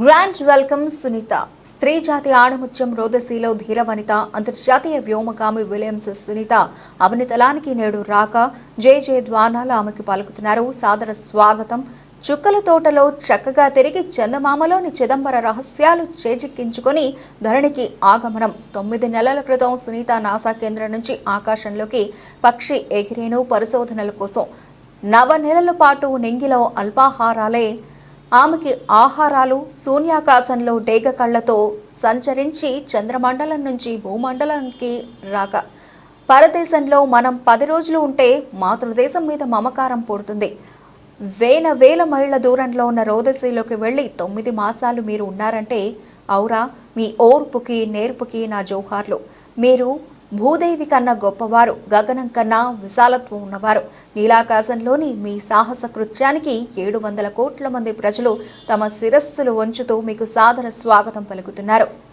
Grand welcome Sunitha స్త్రీ జాతి ఆణముత్యం రోదసీలో ధీర వనిత అంతర్జాతీయ వ్యోమగామి విలియమ్స్ సునీత అవనితలానికి నేడు రాక జే జే ద్వానాలు ఆమెకు పలుకుతున్నారు. సాదర స్వాగతం. చుక్కల తోటలో చక్కగా తిరిగి చందమామలోని చిదంబర రహస్యాలు చేజిక్కించుకొని ధరణికి ఆగమనం. తొమ్మిది నెలల క్రితం సునీత నాసా కేంద్రం నుంచి ఆకాశంలోకి పక్షి ఎగిరేను పరిశోధనల కోసం. నవ నెలల పాటు నింగిలో అల్పాహారాలే ఆమెకి ఆహారాలు శూన్యాకాశంలో డేగ కళ్ళతో సంచరించి చంద్రమండలం నుంచి భూమండలానికి రాక. పరదేశంలో మనం పది రోజులు ఉంటే మాతృదేశం మీద మమకారం పుడుతుంది. వేల వేల మైళ్ళ దూరంలో ఉన్న రోదసీలోకి వెళ్ళి తొమ్మిది మాసాలు మీరు ఉన్నారంటే ఔరా మీ ఓర్పుకి నేర్పుకి నా జోహార్లు. మీరు భూదేవి కన్నా గొప్పవారు గగనం కన్నా విశాలత్వం ఉన్నవారు. నీలాకాశంలోని మీ సాహస కృత్యానికి ఏడు వందల కోట్ల మంది ప్రజలు తమ శిరస్సులు వంచుతూ మీకు సాదర స్వాగతం పలుకుతున్నారు.